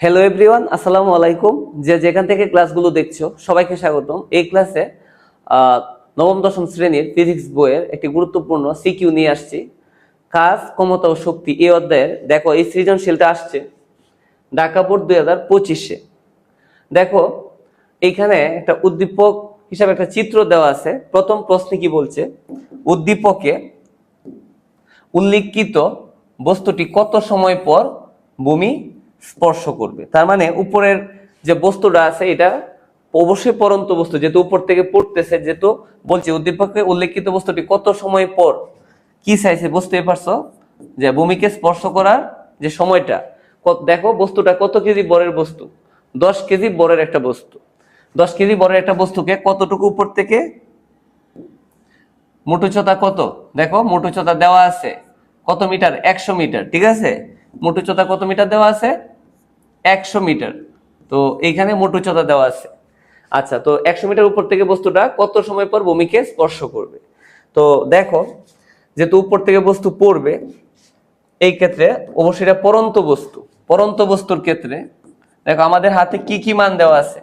Hello everyone আসসালামু আলাইকুম। যে যেখান থেকে ক্লাসগুলো দেখছ, সবাইকে স্বাগতম। এই ক্লাসে নবম, দশম শ্রেণির ফিজিক্স বইয়ের একটি গুরুত্বপূর্ণ সিকিউ নিয়ে আসছি। কাজ, ক্ষমতা ও শক্তি এই অধ্যায়ের, দেখো, এই সৃজনশীলটা আসছে ঢাকা বোর্ড দুই হাজার পঁচিশে। দেখো এইখানে একটা উদ্দীপক হিসাবে একটা চিত্র দেওয়া আছে। প্রথম প্রশ্নে কি বলছে? উদ্দীপকে উল্লিখিত বস্তুটি কত সময় পর ভূমি স্পর্শ করবে। তার মানে উপরের যে বস্তুটা আছে, এটা অবশ্যই পরন্ত বস্তু। যেহেতু উপর থেকে পড়তেছে, যেহেতু বলছি উদ্দীপকে উল্লেখিত বস্তুটি কত সময় পর? কি চাইছে বুঝতে পারছ? যে ভূমিকে স্পর্শ করার যে সময়টা। দেখো, বস্তুটা কত কেজি বরের বস্তু? দশ কেজি বরের একটা বস্তু। দশ কেজি বরের একটা বস্তুকে কতটুকু উপর থেকে? মোটুচতা কত? দেখো মোটুচতা দেওয়া আছে। কত মিটার? একশো মিটার, ঠিক আছে? মোটুচতা কত মিটার দেওয়া আছে? একশো মিটার। তো এইখানে উচ্চতা দেওয়া আছে। আচ্ছা তো একশো মিটার উপর থেকে বস্তুটা কত সময় পর ভূমিকে স্পর্শ করবে? তো দেখো, যেহেতু উপর থেকে বস্তু পড়বে, এই ক্ষেত্রে অবশ্যই এটা পরন্ত বস্তু। পরন্ত বস্তুর ক্ষেত্রে, দেখো আমাদের হাতে কি কি মান দেওয়া আছে?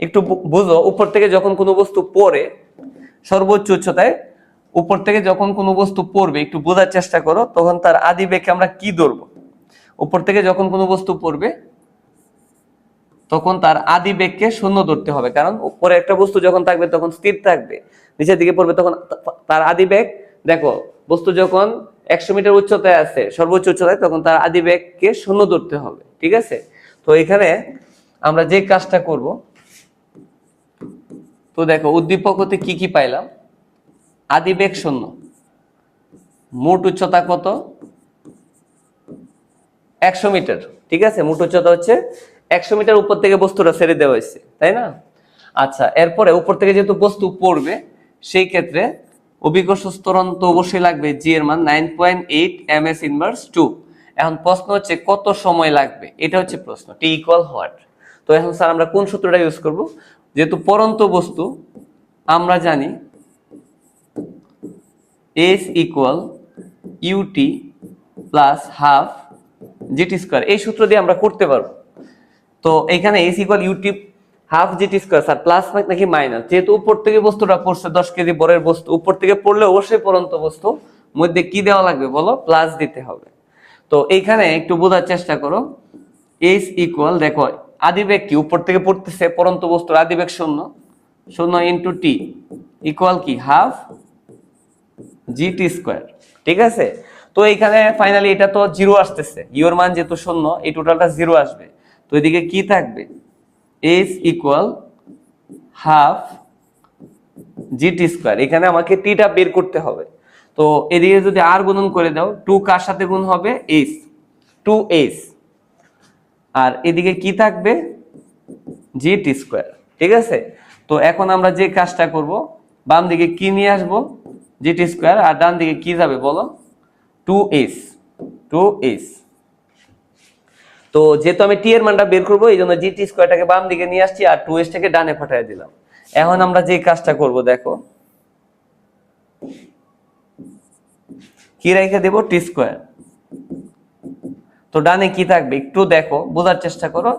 একটু বুঝো, উপর থেকে যখন কোনো বস্তু পড়ে, সর্বোচ্চ উচ্চতায় উপর থেকে যখন কোনো বস্তু পড়বে, একটু বোঝার চেষ্টা করো, তখন তার আদি বেগকে আমরা কি ধরবো? উপর থেকে যখন কোনো বস্তু পড়বে, তখন তার আদি বেগকে শূন্য ধরতে হবে। কারণ উপরে একটা বস্তু যখন থাকবে, তখন স্থির থাকবে। নিচের দিকে পড়বে, তখন তার আদি বেগ, দেখো, বস্তু যখন একশো মিটার উচ্চতায় আছে, সর্বোচ্চ উচ্চতায়, তখন তার আদি বেগকে শূন্য ধরতে হবে। ঠিক আছে? তো এখানে আমরা যে কাজটা করব, তো দেখো, উদ্দীপক হতে কি কি পাইলাম? আদি বেগ শূন্য। মোট উচ্চতা কত? একশো মিটার, ঠিক আছে? মোট উচ্চতা হচ্ছে একশো মিটার উপর থেকে বস্তুটা ছেড়ে দেওয়া হয়েছে, তাই না? আচ্ছা এরপরে উপর থেকে যেহেতু বস্তু পড়বে, সেই ক্ষেত্রে অভিকর্ষ স্তরণ তো অবশ্যই লাগবে জি এর মান nine point eight M S inverse two এখন প্রশ্ন হচ্ছে, কত সময় লাগবে? এটা হচ্ছে প্রশ্ন টি ইকুয়াল হোয়াট তো এখন স্যার, আমরা কোন সূত্রটা ইউজ করব? যেহেতু পরন্ত বস্তু, আমরা জানি S equal UT plus half GT square এই সূত্র দিয়ে আমরা করতে পারব। তো এখানে S equal UT half GT square sir plus নাকি মাইনাস যেহেতু উপর থেকে বস্তুটা পড়ছে দশ কেজি বরের বস্তু, উপর থেকে পড়লে অবশ্যই পরন্ত বস্তু। মধ্যে কি দেওয়া লাগবে বলো? প্লাস দিতে হবে। তো এইখানে একটু বোঝার চেষ্টা করো। এস ইকুয়াল দেখো, আদিবেগ কি? উপর থেকে পড়তেছে পরন্ত বস্তুর আদিবেগ শূন্য। শূন্য ইন্টু টি ইকুয়াল কি? হাফ জিটি স্কোয়ার ঠিক আছে? তো এখানে ফাইনালি এটা তো জিরো আসতেছে। ইউর মান যেহেতু শূন্য, এই টোটালটা জিরো আসবে। তো এদিকে কি থাকবে? S equal half GT square এখানে আমাকে টিটা বের করতে হবে। তো এদিকে যদি আর গুণন করে দাও টু কার সাথে গুণ হবে? এস টু এস আর এদিকে কি থাকবে? জিটি স্কোয়ার ঠিক আছে? তো এখন আমরা যে কাজটা করব বাম দিকে কি নিয়ে আসব? জিটি স্কোয়ার আর ডান দিকে কি যাবে বলো? Two S two S. তো যেহেতু আমি টি এর মানটা বের করব, এই জন্য জিটি স্কোয়ারটাকে বাম দিকে নিয়ে আসছি আর টু এসটাকে ডানে পাঠিয়ে দিলাম। এখন আমরা যে কাজটা করব, দেখো। কি রেখে দেব? টি স্কোয়ার তো ডানে কি থাকবে? একটু দেখো, বোঝার চেষ্টা করো।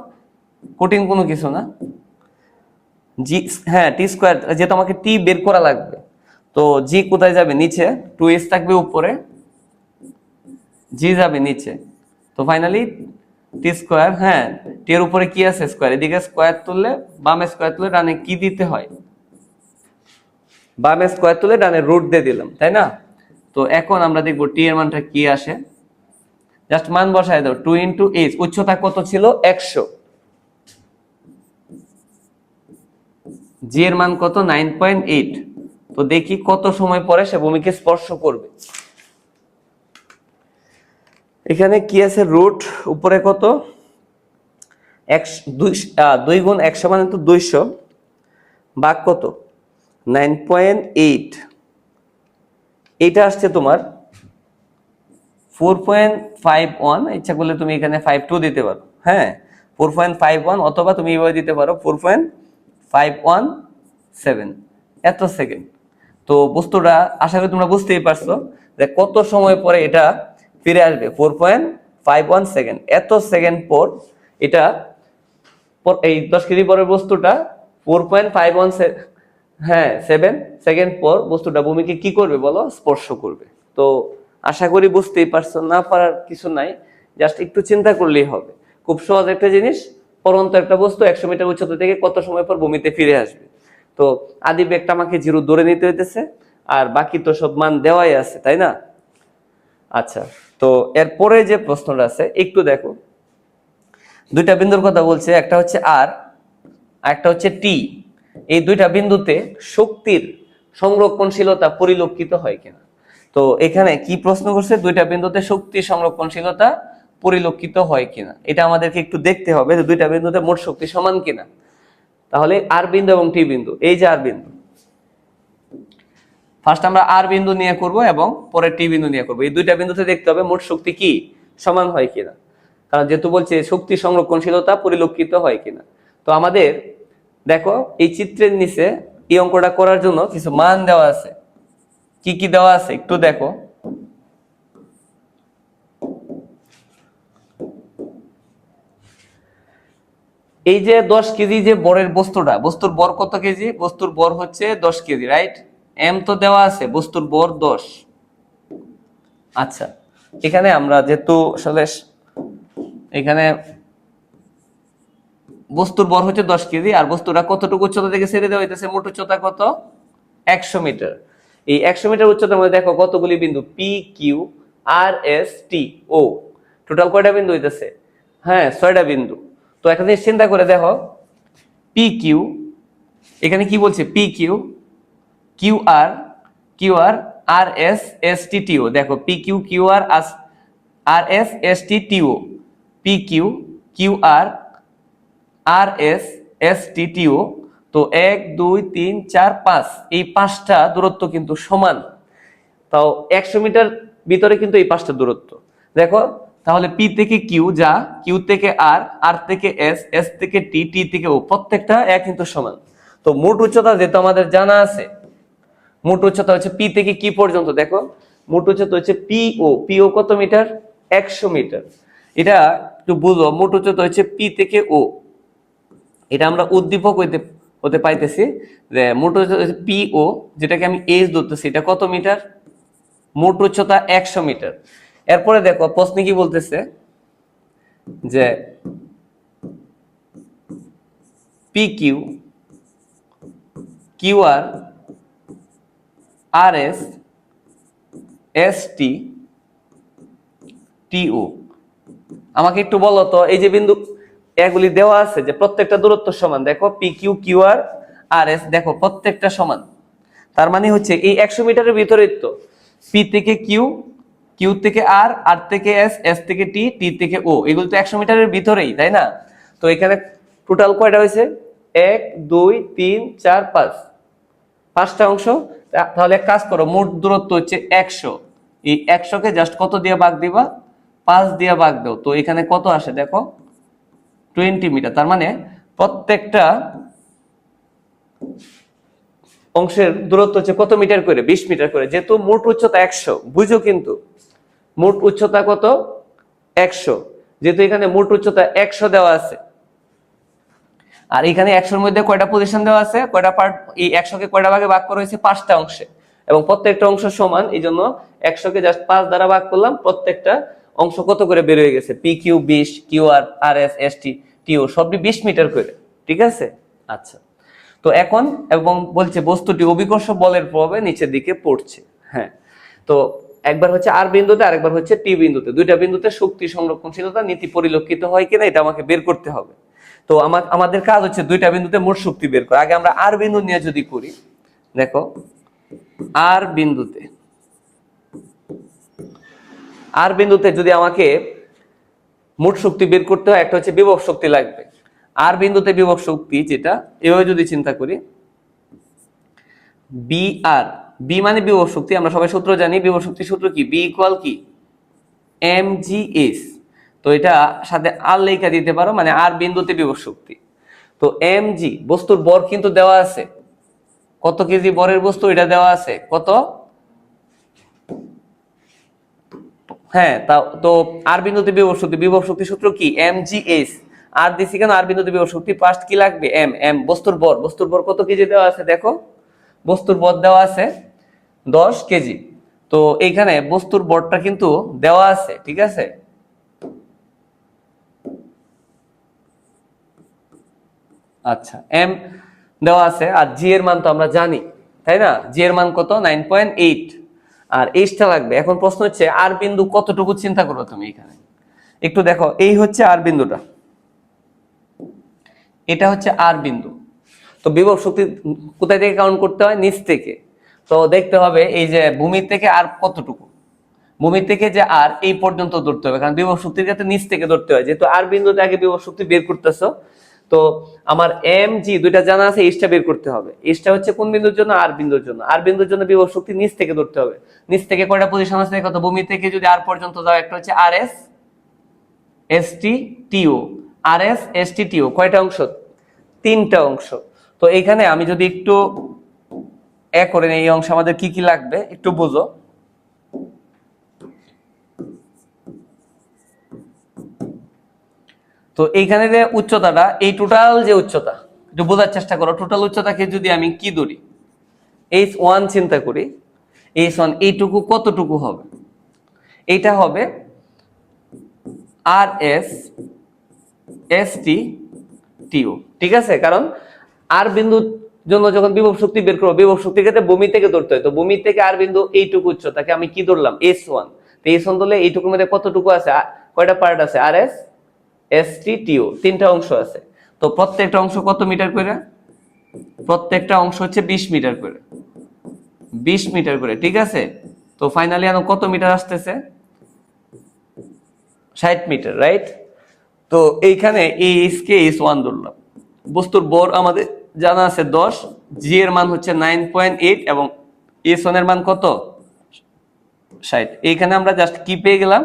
কঠিন কোনো কিছু না। জি হ্যাঁ টি স্কোয়ার যেহেতু আমাকে টি বের করা লাগবে, তো জি কোথায় যাবে? নিচে। টু এস থাকবে উপরে। জি যাবে নিচে। তো ফাইনালি টি স্কোয়ার হ্যাঁ টি এর উপরে কি আছে স্কোয়ার এদিকে স্কোয়ার তুললে, বামে স্কোয়ার তুললে ডানে কি দিতে হয়? বামে স্কোয়ার তুলে ডানে রুট দিয়ে দিলাম, তাই না? তো এখন আমরা দেখব টি এর মানটা কি আসে। জাস্ট মান বসায় দাও টু ইন্টু এইচ উচ্চতা কত ছিল? একশো। জি এর মান কত? নাইন পয়েন্ট এইট তো দেখি কত সময় পরে সে ভূমিকে স্পর্শ করবে। এখানে কি আছে? রুট উপরে কত? একশো দুই দুই গুণ একশো মানে তো দুইশো। বাঘ কত? Nine point eight. এইটা আসছে তোমার ফোর পয়েন্ট ফাইভ ওয়ান। ইচ্ছা করলে তুমি এখানে ফাইভ টু দিতে পারো। হ্যাঁ ফোর পয়েন্ট ফাইভ ওয়ান অথবা তুমি এইভাবে দিতে পারো। Four point five one seven. এত সেকেন্ড। তো বস্তুটা, আশা করি তোমরা বুঝতেই পারছ যে কত সময় পরে এটা ফিরে আসবে four point five one second এত সেকেন্ড পর এটা এই দশ কেজি পরের বস্তুটা ফোর পয়েন্ট ফাইভ ওয়ান হ্যাঁ সেভেন সেকেন্ড পর বস্তুটা ভূমিকে কি করবে বলো? স্পর্শ করবে। তো আশা করি বুঝতেই পারছ, না পারার কিছু নাই, জাস্ট একটু চিন্তা করলেই হবে। খুব সহজ একটা জিনিস, পরন্ত একটা বস্তু একশো মিটার উচ্চতা থেকে কত সময় পর ভূমিতে ফিরে আসবে। তো আদি বেগটা আমাকে জিরো ধরে নিতে হইতেছে, আর বাকি তো সব মান দেওয়াই আছে, তাই না? আচ্ছা। তো এরপরে যে প্রশ্নটা আছে, একটু দেখো। দুইটা বিন্দুর কথা বলছে, একটা হচ্ছে আর একটা হচ্ছে টি এই দুইটা বিন্দুতে শক্তির সংরক্ষণশীলতা পরিলক্ষিত হয় কিনা? তো এখানে কি প্রশ্ন করছে? দুইটা বিন্দুতে শক্তি সংরক্ষণশীলতা পরিলক্ষিত হয় কিনা? এটা আমাদেরকে একটু দেখতে হবে যে দুইটা বিন্দুতে মোট শক্তি সমান কিনা। তাহলে আর বিন্দু এবং টি বিন্দু, এই যে আর বিন্দু। ফার্স্ট আমরা আর বিন্দু নিয়ে করব এবং পরে টি বিন্দু নিয়ে করব। এই দুইটা বিন্দুতে দেখতে হবে মোট শক্তি কি, সমান হয় কিনা। কারণ যেহেতু বলছে শক্তি সংরক্ষণশীলতা পরিলক্ষিত হয় কিনা। তো আমাদের, দেখো, এই চিত্রের নিচে এই অঙ্কটা করার জন্য কিছু মান দেওয়া আছে। কি কি দেওয়া আছে একটু দেখো। এই যে দশ কেজি যে বরের বস্তুটা, বস্তুর বর কত কেজি? বস্তুর বর হচ্ছে দশ কেজি রাইট এম তো দেওয়া আছে, বস্তুর বর দশ আচ্ছা এখানে আমরা যেহেতু আসলে এখানে বস্তুর বর হচ্ছে দশ কেজি, আর বস্তুটা কতটুকু উচ্চতা থেকে ছেড়ে দেওয়া হইতেছে? মোট উচ্চতা কত? একশো মিটার। এই একশো মিটার উচ্চতার মধ্যে দেখো কতগুলি বিন্দু? P Q R S T O total কয়টা বিন্দু হইতেছে? হ্যাঁ ছয়টা বিন্দু। তো একটা চিন্তা করে দেখো। পি কিউ এখানে কি বলছে? P Q Q R Q R R S S T T O দেখো P Q Q R R S S T T O P Q Q R R S S T T O তো এক, দুই, তিন, চার, পাঁচ, এই পাঁচটা দূরত্ব কিন্তু সমান। তাও একশো মিটার ভিতরে কিন্তু এই পাঁচটা দূরত্ব। দেখো, তাহলে পি থেকে কিউ যা কিউ থেকে আর আর থেকে এস এস থেকে টি টি থেকে ও প্রত্যেকটা এক কিন্তু সমান। তো মোট উচ্চতা যেহেতু আমাদের জানা আছে মোট উচ্চতা হচ্ছে পি থেকে কি পর্যন্ত, দেখো। মোট উচ্চতা হচ্ছে পিও পিও কত মিটার? একশো মিটার। এটা একটু বুঝো মোট উচ্চতা হচ্ছে পি থেকে ও এটা আমরা উদ্দীপক হইতে, হতে পাইতেছি যে মোট উচ্চতা হচ্ছে পিও যেটাকে আমি এইচ ধরতেছি, এটা কত মিটার? মোট উচ্চতা একশো মিটার। এরপরে দেখো, প্রশ্নে কি বলতেছে? যে P Q Q R R S S T T O আমাকে একটু বলো তো, এই যে বিন্দু এগুলি দেওয়া আছে যে প্রত্যেকটা দূরত্ব সমান, দেখো P Q Q R R S দেখো প্রত্যেকটা সমান। তার মানে হচ্ছে এই একশো মিটারের ভিতরে তো পি থেকে কিউ কিউ থেকে আর আর থেকে এস এস থেকে টি টি থেকে ও এগুলো তো একশো মিটারের ভিতরেই, তাই না? তো এখানে টোটাল কয়টা হয়েছে? এক, দুই, তিন, চার, পাঁচ। পাঁচটা অংশ তাহলে এক কাজ করো, মোট দূরত্ব হচ্ছে একশো। এই একশোকে জাস্ট কত দিয়ে ভাগ দিবা? পাঁচ দিয়ে ভাগ দাও। তো এখানে কত আসে দেখো? Twenty metre. তার মানে প্রত্যেকটা অংশের দূরত্ব হচ্ছে কত মিটার করে? বিশ মিটার করে। যেহেতু মোট উচ্চতা একশো, বুঝো কিন্তু মোট উচ্চতা কত? একশো। যেহেতু এখানে মোট উচ্চতা একশো দেওয়া আছে আর এখানে একশোর মধ্যে কয়টা পজিশন দেওয়া আছে? কয়টা পার্ট এই একশোকে কয়টা ভাগে ভাগ করা হয়েছে? পাঁচটা অংশে। এবং প্রত্যেকটা অংশ সমান এই জন্য একশোকে জাস্ট পাঁচ দ্বারা ভাগ করলাম, প্রত্যেকটা অংশ কত করে বের হয়ে গেছে? পি কিউ বিশ Q R R S S T T O সবটি বিশ মিটার করে। ঠিক আছে? আচ্ছা। তো এখন, এবং বলছে বস্তুটি অভিকর্ষ বলের প্রভাবে নিচের দিকে পড়ছে। হ্যাঁ। তো একবার হচ্ছে আর বিন্দুতে, আরেকবার হচ্ছে টি বিন্দুতে। দুইটা বিন্দুতে শক্তি সংরক্ষণশীলতা, নীতি পরিলক্ষিত হয় কিনা, এটা আমাকে বের করতে হবে। তো আমার, আমাদের কাজ হচ্ছে দুইটা বিন্দুতে মোট শক্তি বের করা। আগে আমরা আর বিন্দু নিয়ে যদি করি, দেখো আর বিন্দুতে আর বিন্দুতে যদি আমাকে মোট শক্তি বের করতে হয়, একটা হচ্ছে বিভব শক্তি লাগবে। আর বিন্দুতে বিভব শক্তি যেটা, এভাবে যদি চিন্তা করি বি আর বি মানে বিভব শক্তি, আমরা সবাই সূত্র জানি, বিভব শক্তি সূত্র কি? বি ইকুয়াল কি? এম জি এস তো এটা সাথে আর লেখা দিতে পারো মানে আর বিন্দুতে বিভব শক্তি। তো এম জি বস্তুর বর কিন্তু দেওয়া আছে। কত কেজি বরের বস্তু এটা দেওয়া আছে? কত? হ্যাঁ তা তো আর বিন্দুতে বিভব শক্তি বিভব শক্তি সূত্র কি? এম জি এস আর দিছি কেন? আর বিন্দুতে বিভব শক্তি পাস্ট কি লাগবে? এম এম বস্তুর বর। বস্তুর বর কত কেজি দেওয়া আছে? দেখো, বস্তুর বর দেওয়া আছে দশ কেজি। তো এইখানে বস্তুর বরটা কিন্তু দেওয়া আছে, ঠিক আছে? আচ্ছা এম দেওয়া আছে আর জি এর মান তো আমরা জানি, তাই না? জি এর মান কত? নাইন পয়েন্ট এইট আর এইচটা লাগবে, এখন প্রশ্ন হচ্ছে আর বিন্দু কতটুকু চিন্তা করো তুমি এখানে? একটু দেখো, এই হচ্ছে আর বিন্দুটা। এটা হচ্ছে আর বিন্দু। তো বিভব শক্তি কোথায় থেকে কাউন্ট করতে হয়? নিচ থেকে। তো দেখতে হবে এই যে ভূমির থেকে আর কতটুকু? ভূমির থেকে যে আর এই পর্যন্ত ধরতে হবে, কারণ বিভব শক্তির ক্ষেত্রে নিচ থেকে ধরতে হয়। যেহেতু আর বিন্দুতে আগে বিভব শক্তি বের করতেছো তো আমার এম জি দুইটা জানা আছে এইচটা বের করতে হবে। এইচটা হচ্ছে কোন বিন্দুর জন্য? আর বিন্দুর জন্য। আর বিন্দুর জন্য বিভব শক্তি নিচ থেকে ধরতে হবে। নিচ থেকে কয়টা পজিশন আছে কত ভূমি থেকে যদি আর পর্যন্ত যাও একটা হচ্ছে আর এস এস টি টিও আর এস এস টি টিও কয়টা অংশ? তিনটা অংশ। তো এইখানে আমি যদি একটু এ করে নিই, এই অংশ আমাদের কি কি লাগবে? একটু বুঝো। তো এইখানে যে উচ্চতাটা, এই টোটাল যে উচ্চতা, একটু বোঝার চেষ্টা করো। টোটাল উচ্চতাকে যদি আমি কি ধরি? এইচ ওয়ান চিন্তা করি এইচ ওয়ান এইটুকু কতটুকু হবে? এইটা হবে আর এস এস টি টিও ঠিক আছে? কারণ আর বিন্দুর জন্য যখন বিভব শক্তি বের করব, বিভব শক্তির ক্ষেত্রে ভূমি থেকে ধরতে হয়। তো ভূমি থেকে আর বিন্দু এইটুকু উচ্চতাকে আমি কি ধরলাম? এস ওয়ান তো এস ওয়ান ধরলে এইটুকুর মধ্যে কতটুকু আছে? কয়টা পার্ট আছে? আর এস এস টি টিও তিনটা অংশ আছে। তো প্রত্যেকটা অংশ কত মিটার করে? প্রত্যেকটা অংশ হচ্ছে বিশ মিটার করে। বিশ মিটার করে, ঠিক আছে? তো ফাইনালি এখন কত মিটার আসতেছে? ষাট মিটার রাইট তো এইখানে এই কে এস ওয়ান ধরলাম। বস্তুর বর আমাদের জানা আছে দশ জি এর মান হচ্ছে নাইন পয়েন্ট এইট এবং এস ওয়ানের মান কত? ষাট। এইখানে আমরা জাস্ট কি পেয়ে গেলাম?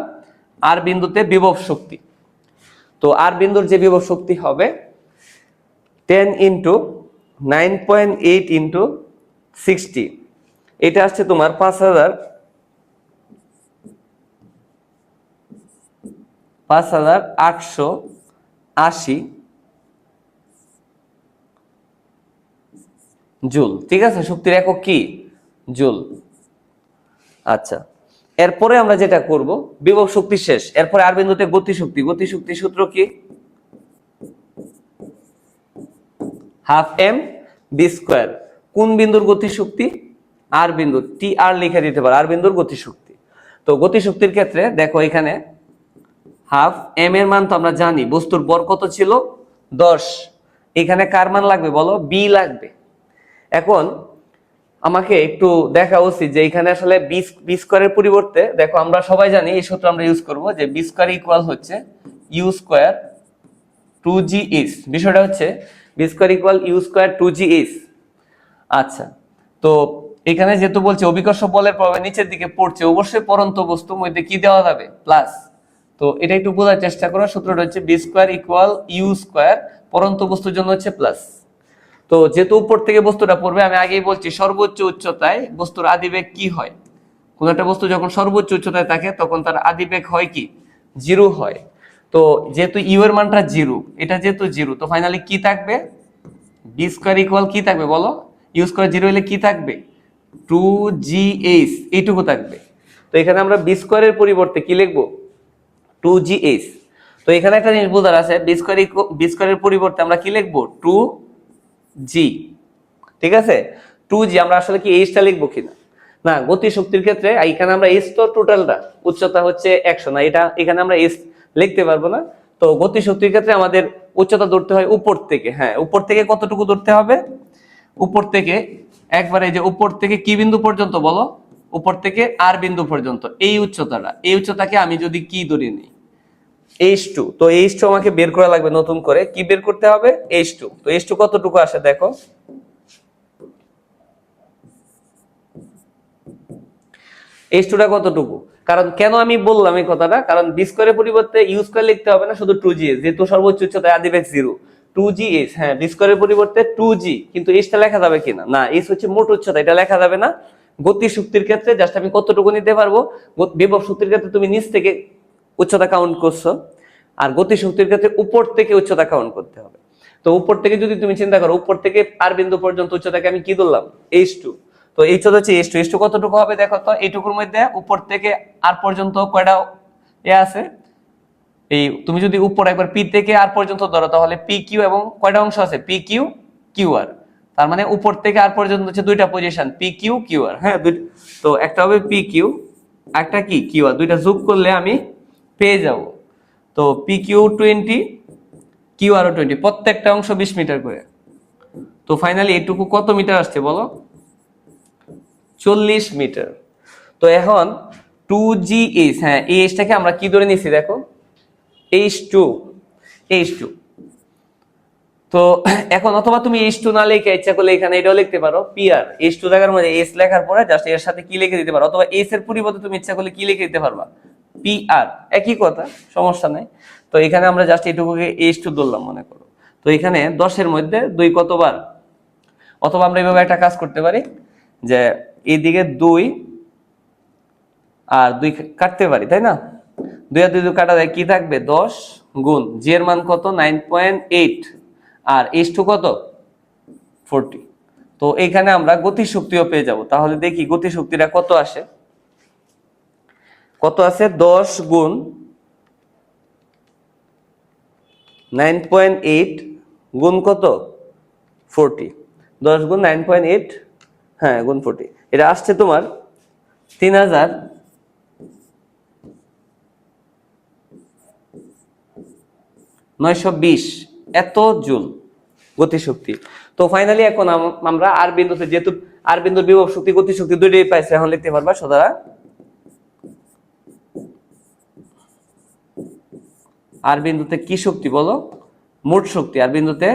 আর বিন্দুতে বিভব শক্তি। তো আর বিন্দুর যে বিভব শক্তি হবে ten into nine point eight into sixty এটা আসছে তোমার পাঁচ হাজার পাঁচ হাজার আটশো আশি জুল। ঠিক আছে? শক্তির একক কি? জুল। আচ্ছা। এরপরে আমরা যেটা করব, বিভব শক্তি শেষ। এরপরে আর বিন্দুতে গতি শক্তি গতি শক্তি সূত্র কি? Half M V square. কোন বিন্দুর গতি শক্তি আর বিন্দু টি আর লিখে দিতে পারো, আর বিন্দুর গতি শক্তি তো গতি শক্তির ক্ষেত্রে দেখো এখানে হাফ এম এর মান তো আমরা জানি, বস্তুর বর কত ছিল? দশ। এখানে কার মান লাগবে বলো? বি লাগবে। এখন আমাকে একটু দেখা উচিত যে এখানে আসলে বি বি স্কোয়ারের পরিবর্তে, দেখো আমরা সবাই জানি এই সূত্র আমরা ইউজ করব যে বি স্কোয়ার ইকুয়াল হচ্ছে U square two G S বিষয়টা হচ্ছে V square equal U square two G S আচ্ছা তো এখানে যেহেতু বলছে অভিকর্ষ বলের প্রভাবে নিচের দিকে পড়ছে, অবশ্যই পরন্ত বস্তু মধ্যে কি দেওয়া যাবে? প্লাস তো এটা একটু বোঝার চেষ্টা করো, সূত্রটা হচ্ছে V square equal U square পরন্ত বস্তুর জন্য হচ্ছে প্লাস তো যেহেতু উপর থেকে বস্তুটা পড়বে, আমি আগেই বলছি সর্বোচ্চ উচ্চতায় বস্তুর আদিবেগ কি হয়? কোন একটা বস্তু যখন সর্বোচ্চ উচ্চতায় থাকে, তখন তার আদিবেগ হয় কি? জিরো হয়। তো যেহেতু ইউ এর মানটা জিরো, এটা যেহেতু জিরো, তো ফাইনালি কি থাকবে? বি স্কোয়ার ইকুয়াল কি থাকবে বলো? ইউ স্কোয়ার জিরো হলে কি থাকবে? টু জি এইচ এইটুকু থাকবে। তো এখানে আমরা বি স্কোয়ারের পরিবর্তে কি লিখব? টু জি এইচ তো এখানে একটা জিনিস বোঝার আছে বি স্কোয়ার বি স্কোয়ারের পরিবর্তে আমরা কি লিখব? টু জি ঠিক আছে? টু জি আমরা আসলে কি এইচটা লিখব কিনা? না গতি শক্তির ক্ষেত্রে এখানে আমরা এস তো টোটালটা উচ্চতা হচ্ছে একশো, না, এটা, এখানে আমরা এস লিখতে পারব না। তো গতি শক্তির ক্ষেত্রে আমাদের উচ্চতা ধরতে হয় উপর থেকে হ্যাঁ উপর থেকে কতটুকু ধরতে হবে? উপর থেকে, একবারে যে উপর থেকে কি বিন্দু পর্যন্ত বলো? উপর থেকে আর বিন্দু পর্যন্ত, এই উচ্চতাটা, এই উচ্চতাকে আমি যদি কি ধরে নিই এইচ টু তো এইচ টু আমাকে বের করা লাগবে নতুন করে। কি বের করতে হবে? এইচ টু তো এইচ টু কতটুকু আসে দেখো? এইচ টুটা কতটুকু? কারণ কেন আমি বললাম এই কথাটা? কারণ বি পরিবর্তে ইউ স্কোয়ার লিখতে হবে না, শুধু টু জি এস যেহেতু সর্বোচ্চ উচ্চতায় আদিবেগ জিরো টু জি এস হ্যাঁ বি পরিবর্তে টু জি কিন্তু এইচটা লেখা যাবে কিনা? না এইচ হচ্ছে মোট উচ্চতা, এটা লেখা যাবে না। গতি শক্তির ক্ষেত্রে জাস্ট আমি কতটুকু নিতে পারব? বিভব শক্তির ক্ষেত্রে তুমি নিচ থেকে উচ্চতা কাউন্ট করছ, আর গতি শক্তির ক্ষেত্রে উপর থেকে উচ্চতা কাউন্ট করতে হবে। তো উপর থেকে যদি তুমি চিন্তা করো, উপর থেকে আর বিন্দু পর্যন্ত উচ্চতাকে আমি কি ধরলাম? এইচ টু তো এই উচ্চতা হচ্ছে এইচ টু এইচ টু কতটুকু হবে দেখো তো? এইটুকুর মধ্যে উপর থেকে আর পর্যন্ত কয়টা এ আছে? এই তুমি যদি উপর একবার পি থেকে আর পর্যন্ত ধরো, তাহলে পি কিউ এবং কয়টা অংশ আছে? পি কিউ কিউ আর তার মানে উপর থেকে আর পর্যন্ত হচ্ছে দুইটা position P Q Q R হ্যাঁ তো একটা হবে পি কিউ একটা কি? কিউ আর দুইটা যোগ করলে আমি পেয়ে যাব। তো পি কিউ টোয়েন্টি কিউ আরও টোয়েন্টি প্রত্যেকটা অংশ বিশ মিটার করে। তো ফাইনালি এটুকু কত মিটার আসছে বলো? চল্লিশ মিটার। তো এখন টু জি এইচ হ্যাঁ এই এইচটাকে আমরা কি ধরে নিছি দেখো? এইচ টু এইচ টু তো এখন অথবা তুমি এইচ টু না লিখে ইচ্ছা করলে এখানে এটাও লিখতে পারো পিআর এইচ টু জায়গার মধ্যে এস লেখার পরে জাস্ট এর সাথে কি লিখে দিতে পারো? অথবা এস এর পরিবর্তে তুমি ইচ্ছা করলে কি লিখে দিতে পারবা? পিআর একই কথা, সমস্যা নাই। তো এখানে আমরা জাস্ট এটুকুকে এইচ টু ধরলাম মনে করো। তো এখানে দশের মধ্যে দুই কতবার? অথবা আমরা এইভাবে একটা কাজ করতে পারি, যে এইদিকে দুই আর দুই কাটতে পারি, তাই না? দুই আর দুই দুই কাটা যায়, কি থাকবে? দশ গুণ জি এর মান কত? নাইন পয়েন্ট এইট আর এইচ টু কত? ফোরটি তো এইখানে আমরা গতি শক্তিও পেয়ে যাব। তাহলে দেখি গতি শক্তিটা কত আসে? কত আছে? দশ গুণ নাইন পয়েন্ট এইট গুণ কত? ফোরটি। দশ গুণ নাইন পয়েন্ট এইট হ্যাঁ গুণ ফোরটি। এটা আসছে তোমার তিন হাজার নয়শো বিশ। এত জুল গতিশক্তি। তো ফাইনালি এখন আমরা আর বিন্দুতে যেহেতু আর বিন্দুর বিভব শক্তি, গতিশক্তি দুইটাই পাইছে, এখন লিখতে পারবা, সদারা আর বিন্দুতে কি শক্তি বলো? মোট শক্তি, আর বিন্দুতে?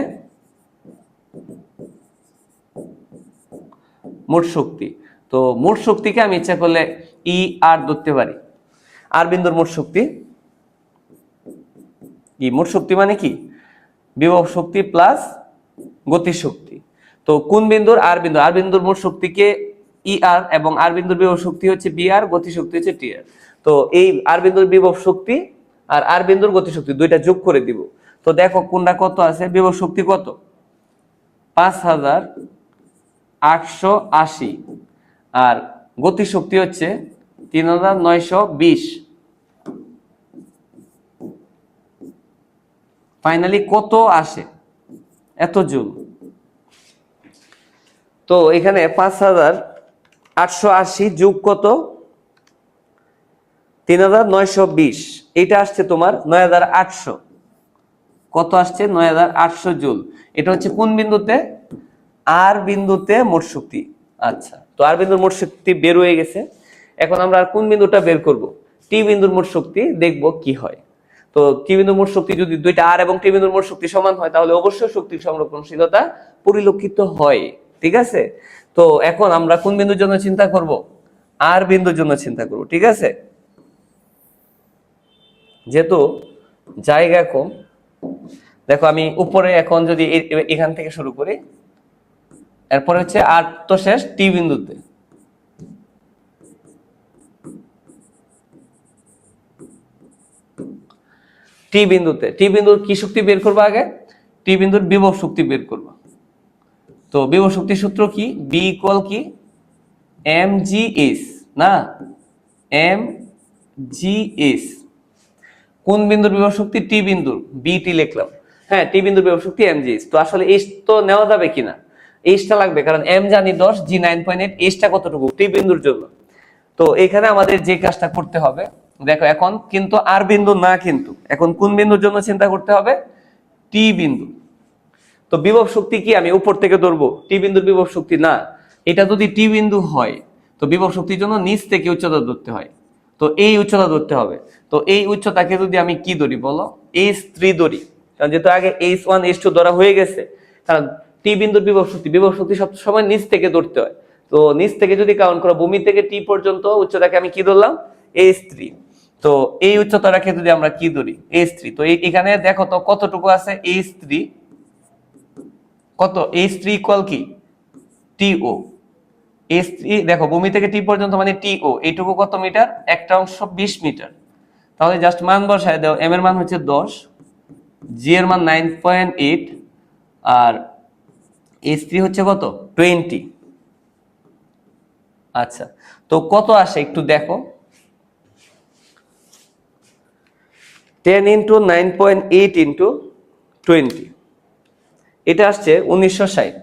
মোট শক্তি। তো মোট শক্তিকে আমি ইচ্ছা করলে ই আর ধরতে পারি। আর বিন্দুর মোট শক্তি? ই মোট শক্তি মানে কি? বিভব শক্তি প্লাস গতি শক্তি। তো কোন বিন্দুর? আর বিন্দু। আর বিন্দুর মোট শক্তিকে ই আর এবং আর বিন্দুর বিভব শক্তি হচ্ছে বি আর গতি শক্তি হচ্ছে টি আর তো এই আর বিন্দুর বিভব শক্তি আর আর বিন্দুর গতি শক্তি দুইটা যোগ করে দিব। তো দেখো কোনটা কত আছে? বিভব শক্তি কত? পাঁচ হাজার আটশো আশি। আর গতি শক্তি হচ্ছে তিন হাজার নয়শো বিশ। ফাইনালি কত আসে? এত জুল। তো এখানে পাঁচ হাজার আটশো আশি যুগ কত? তিন হাজার নয়শো বিশ। এটা আসছে তোমার নয় হাজার আটশো। কত আসছে? নয় হাজার আটশো জুল। এটা হচ্ছে কোন বিন্দুতে? আর বিন্দুতে মোট শক্তি। আচ্ছা তো আর বিন্দুর মোট শক্তি বের হয়ে গেছে। এখন আমরা আর কোন বিন্দুটা বের করব? টি বিন্দুর মোট শক্তি দেখব কি হয়। তো টি বিন্দুর মোট শক্তি যদি দুইটা আর এবং টি বিন্দুর মোট শক্তি সমান হয়, তাহলে অবশ্যই শক্তির সংরক্ষণশীলতা পরিলক্ষিত হয়। ঠিক আছে? তো এখন আমরা কোন বিন্দুর জন্য চিন্তা করব? আর বিন্দুর জন্য চিন্তা করব। ঠিক আছে? যেহেতু জায়গা কম, দেখো আমি উপরে এখন যদি এখান থেকে শুরু করি, এরপরে হচ্ছে আর তো শেষ টি বিন্দুতে। টি বিন্দুতে। টি বিন্দুর কি শক্তি বের করব আগে? টি বিন্দুর বিভব শক্তি বের করব। তো বিভব শক্তি সূত্র কি? বি ইকুয়াল কি? এম জি এস না? এম জি এস কোন বিন্দুর বিভব শক্তি? টি বিন্দুর বিটি লিখলাম। হ্যাঁ টি বিন্দুর বিভব শক্তি এম জি তো আসলে এইচ তো নেওয়া যাবে কিনা? এইচটা লাগবে, কারণ এম জানি দশ জি নাইন পয়েন্ট এইট এইচটা কতটুকু? টি বিন্দুর জন্য। তো এখানে আমাদের যে কাজটা করতে হবে, দেখো এখন কিন্তু আর বিন্দু না কিন্তু, এখন কোন বিন্দুর জন্য চিন্তা করতে হবে? টি বিন্দু। তো বিভব শক্তি কি? আমি উপর থেকে ধরবো। টি বিন্দুর বিভব শক্তি না। এটা যদি টি বিন্দু হয়, তো বিভব শক্তির জন্য নিচ থেকে উচ্চতা ধরতে হয়। তো এই উচ্চতা ধরতে হবে। তো এই উচ্চতাকে যদি আমি কি ধরি বলো? এইচ থ্রি ধরি। কারণ যেহেতু আগে এইচ ওয়ান এইচ টু ধরা হয়ে গেছে, কারণ টি বিন্দুর বিভব শক্তি বিভব শক্তি সব সময় নিচ থেকে ধরতে হয়। তো নিচ থেকে যদি কাউন্ট করো, ভূমি থেকে টি পর্যন্ত উচ্চতাকে আমি কি ধরলাম? এইচ থ্রি তো এই উচ্চতাটাকে যদি আমরা কি ধরি? এইচ থ্রি তো এখানে দেখো তো কতটুকু আছে এইচ থ্রি কত? এইচ থ্রি ইকুয়াল কি? টিও এস দেখো, ভূমি থেকে টি পর্যন্ত মানে টি ও এইটুকু কত মিটার? একটা অংশ বিশ মিটার। তাহলে জাস্ট মান বসায় দাও এম এর মান হচ্ছে দশ জি এর মান নাইন পয়েন্ট এইট আর এস থ্রি হচ্ছে কত? টোয়েন্টি আচ্ছা তো কত আসে একটু দেখো। Ten into nine point eight into twenty এটা আসছে উনিশশো ষাট।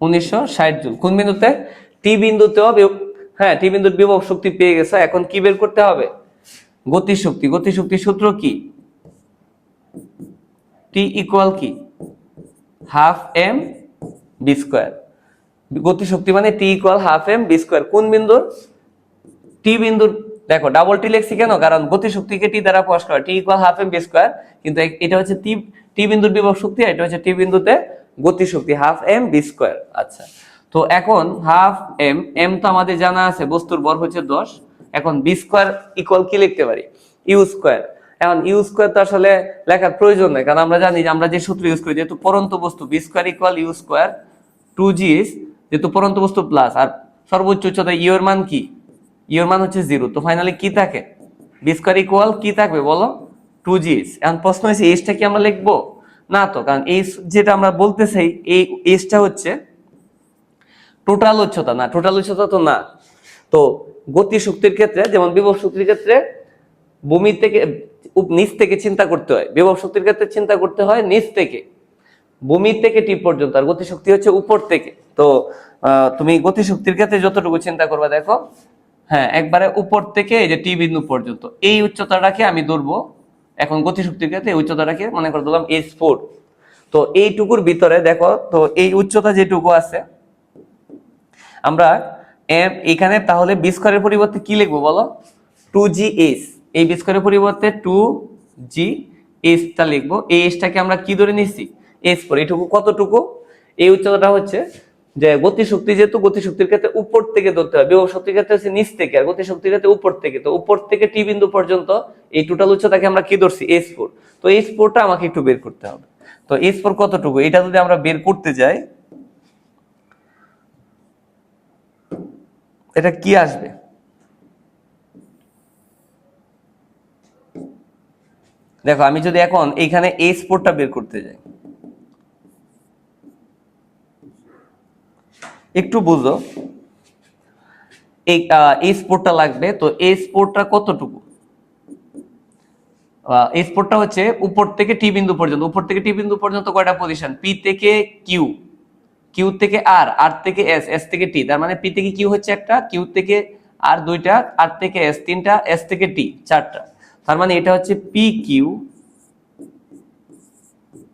উনিশশো ষাট জুল কোন বিন্দুতে? টি বিন্দুতেও হ্যাঁ টি বিন্দুর বিভব শক্তি পেয়ে গেছে। এখন কি বের করতে হবে? গতি শক্তি গতি শক্তির সূত্র কি? টি ইকুয়াল কি? Half M V square. গতি শক্তি মানে T equal half M V square. কোন বিন্দুর? টি বিন্দুর দেখো ডাবল টি লেখছি কেন? কারণ গতি শক্তিকে টি দ্বারা প্রকাশ করা T equal half M V square. কিন্তু এটা হচ্ছে টি টি বিন্দুর বিভব শক্তি এটা হচ্ছে টি বিন্দুতে গতি শক্তি হাফ এম বি স্কোয়ার। আচ্ছা তো এখন হাফ এম এম তো আমাদের জানা আছে, বস্তুর বর হচ্ছে দশ। এখন বি স্কোয়ার ইকুয়াল কি লিখতে পারি? U square. এখন ইউ স্কোয়ার তো আসলে লেখার প্রয়োজন নেই, কারণ আমরা জানি যে আমরা যে সূত্র ইউজ করি, যেহেতু পরন্ত বস্তু V square equal U square, two G যেহেতু পরন্ত বস্তু প্লাস, আর সর্বোচ্চ উচ্চতা ইউ এর মান কি? ইউ এর মান হচ্ছে জিরো। তো ফাইনালি কি থাকে? বি স্কোয়ার ইকুয়াল কি থাকবে বলো? টু জি এস এখন প্রশ্ন হয়েছে এইচটা কি আমরা লিখব? না তো, কারণ এই যেটা আমরা বলতে চাই, এই এইচটা হচ্ছে টোটাল উচ্চতা, না টোটাল উচ্চতা তো না। তো গতি শক্তির ক্ষেত্রে, যেমন বিভব শক্তির ক্ষেত্রে ভূমি থেকে নিচ থেকে চিন্তা করতে হয়। বিভব শক্তির ক্ষেত্রে চিন্তা করতে হয় নিচ থেকে। ভূমি থেকে টিপ পর্যন্ত, আর গতি শক্তি হচ্ছে উপর থেকে। তো তুমি গতি শক্তির ক্ষেত্রে যতটুকু চিন্তা করবে, দেখো হ্যাঁ একবারে উপর থেকে এই যে টি বিন্দু পর্যন্ত, এই উচ্চতাটাকে আমি ধরবো এখন গতি শক্তির ক্ষেত্রে উচ্চতাটাকে মনে করে দিলাম এইচ ফোর তো এইটুকুর ভিতরে দেখো, তো এই উচ্চতা যেটুকু আছে, আমরা এখানে তাহলে বি পরিবর্তে কি লিখব বলো? টু জি এস এই বি পরিবর্তে টু জি এসটা লিখব। এই এসটাকে আমরা কি ধরে নিচ্ছি? এস ফোর এইটুকু কতটুকু? এই উচ্চতাটা হচ্ছে যে গতি শক্তি যেহেতু গতি শক্তির ক্ষেত্রে উপর থেকে ধরতে হয় বিভব শক্তির ক্ষেত্রে হচ্ছে নিচ থেকে আর গতি শক্তির ক্ষেত্রে উপর থেকে। তো উপর থেকে টি বিন্দু পর্যন্ত এই টোটাল উচ্চতাকে আমরা কি ধরছি? এস ফোর তো এস ফোরটা আমাকে একটু বের করতে হবে। তো এস ফোর কতটুকু? এটা যদি আমরা বের করতে যাই, এটা কি আসবে? দেখো, আমি যদি এখন এইখানে এই স্পোর্টটা বের করতে যাই একটু বুঝো। এই এই স্পোর্টটা লাগবে, তো এই স্পোর্টটা কতটুকু? এই স্পোর্টটা হচ্ছে উপর থেকে টি বিন্দু পর্যন্ত, উপর থেকে টি বিন্দু পর্যন্ত কয়টা পজিশন পি থেকে কিউ কিউ থেকে আর আর থেকে এস এস থেকে টি তার মানে পি থেকে কিউ হচ্ছে একটা কিউ থেকে আর দুইটা আর থেকে এস তিনটা এস থেকে টি চারটা। তার মানে এটা হচ্ছে P Q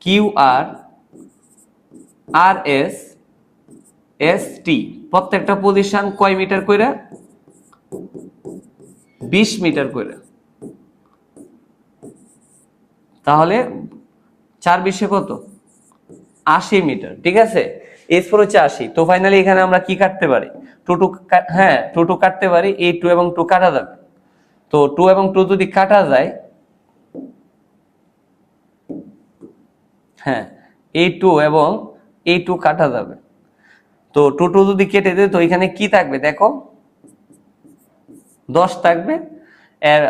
Q R R S S T প্রত্যেকটা পজিশন কয় মিটার কইরা? বিশ মিটার কইরা। তাহলে চার বিশে কত? আশি মিটার ঠিক আছে? এস ফোর হচ্ছে আশি। তো ফাইনালি এখানে আমরা কি কাটতে পারি? টু হ্যাঁ টু কাটতে পারি, এই টু এবং টু কাটা যাবে। তো টু এবং টু যদি কাটা যায় হ্যাঁ এই টু এবং এই টু কাটা যাবে। তো টু টু যদি কেটে দেয়, তো এখানে কি থাকবে দেখো? দশ থাকবে। এর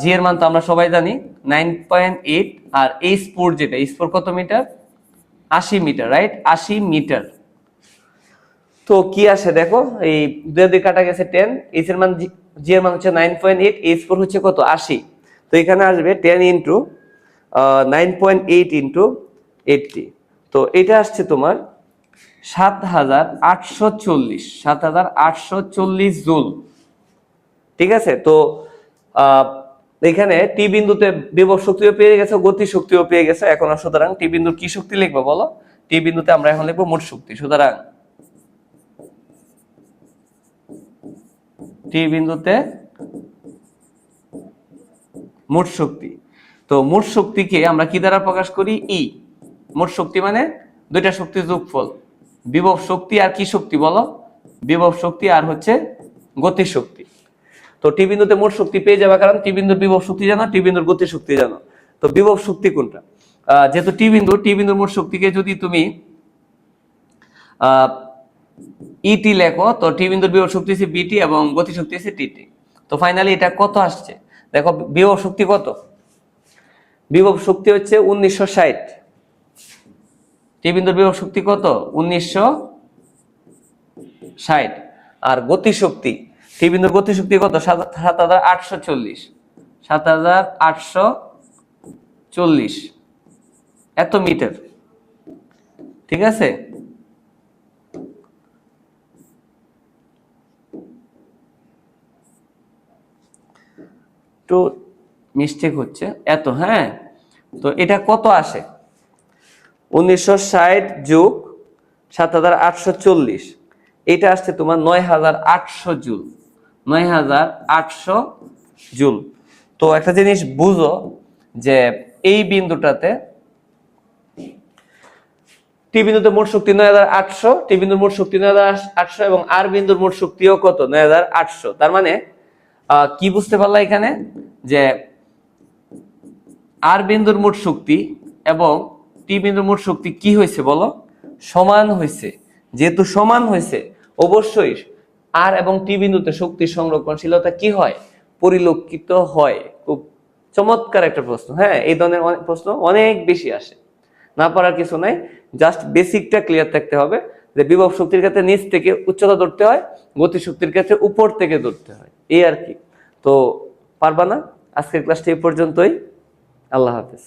জি এর মান তো আমরা সবাই জানি নাইন পয়েন্ট এইট আর এই স্পোর যেটা এই স্পোর কত মিটার আশি মিটার রাইট আশি মিটার তো কি আসে দেখো? এই দুই দুই কাটা গেছে টেন এইচ এর মান জি এর মান হচ্ছে nine point eight H four হচ্ছে কত? আশি। তো এখানে আসবে ten into nine point eight into eighty তো এটা আসছে তোমার সাত হাজার আটশো চল্লিশ সাত হাজার আটশো চল্লিশ জুল। ঠিক আছে? তো এখানে টি বিন্দুতে বিভব শক্তিও পেয়ে গেছে, গতি শক্তিও পেয়ে গেছে। এখন সুতরাং টি বিন্দুর কি শক্তি লিখব বলো? টি বিন্দুতে আমরা এখন লিখব মোট শক্তি। সুতরাং টি বিন্দুতে মোট শক্তি। তো মোট শক্তিকে আমরা কি দ্বারা প্রকাশ করি? ই মোট শক্তি মানে দুইটা শক্তির যোগফল। বিভব শক্তি আর কি শক্তি বলো? বিভব শক্তি আর হচ্ছে গতি শক্তি। তো টি বিন্দুতে মোট শক্তি পেয়ে যাবে কারণ টি বিন্দুর বিভব শক্তি জানো, টি বিন্দুর গতি শক্তি জানো। তো বিভব শক্তি কোনটা? যেহেতু টি বিন্দু, টি বিন্দুর মোট শক্তিকে যদি তুমি ইটি লেখো, তো টি বিন্দুর বিভব শক্তি হচ্ছে বিটি এবং গতি শক্তি হচ্ছে টিটি তো ফাইনালি এটা কত আসছে? দেখো, বিভব শক্তি কত? বিভব শক্তি হচ্ছে উনিশশো ষাট। টি বিভব শক্তি কত? উনিশশো ষাট। আর গতি শক্তি টি বিন্দুর গতি শক্তি কত? সাত হাজার আটশো চল্লিশ। সাত হাজার আটশো চল্লিশ। এত মিটার। ঠিক আছে? তো মিস্টেক হচ্ছে। এত হ্যাঁ? তো এটা কত আসে? উনিশশো ষাট যোগ সাত হাজার আটশো চল্লিশ। এটা আসছে তোমার নয় হাজার আটশো জুল। নয় হাজার আটশো জুল। তো একটা জিনিস বুঝো যে এই বিন্দুটাতে টি বিন্দুতে মোট শক্তি নয় হাজার আটশো, টি বিন্দুর মোট শক্তি নয় হাজার আটশো এবং আর বিন্দুর মোট শক্তিও কত? নয় হাজার আটশো। তার মানে কি বুঝতে পারলা এখানে? যে আর বিন্দুর মোট শক্তি এবং টি বিন্দুর মোট শক্তি কি হয়েছে বলো? সমান হয়েছে। যেহেতু সমান হয়েছে, অবশ্যই আর এবং টি বিন্দুতে শক্তির সংরক্ষণশীলতা কি হয়? পরিলক্ষিত হয়। খুব চমৎকার একটা প্রশ্ন হ্যাঁ? এই ধরনের প্রশ্ন অনেক বেশি আসে। না পারার কিছু নাই জাস্ট বেসিকটা ক্লিয়ার থাকতে হবে যে বিভব শক্তির ক্ষেত্রে নিচ থেকে উচ্চতা ধরতে হয়, গতি শক্তির ক্ষেত্রে উপর থেকে ধরতে হয়। এই আর কি। তো পারবা না? আজকের ক্লাসটি এই পর্যন্তই। আল্লাহ হাফেজ।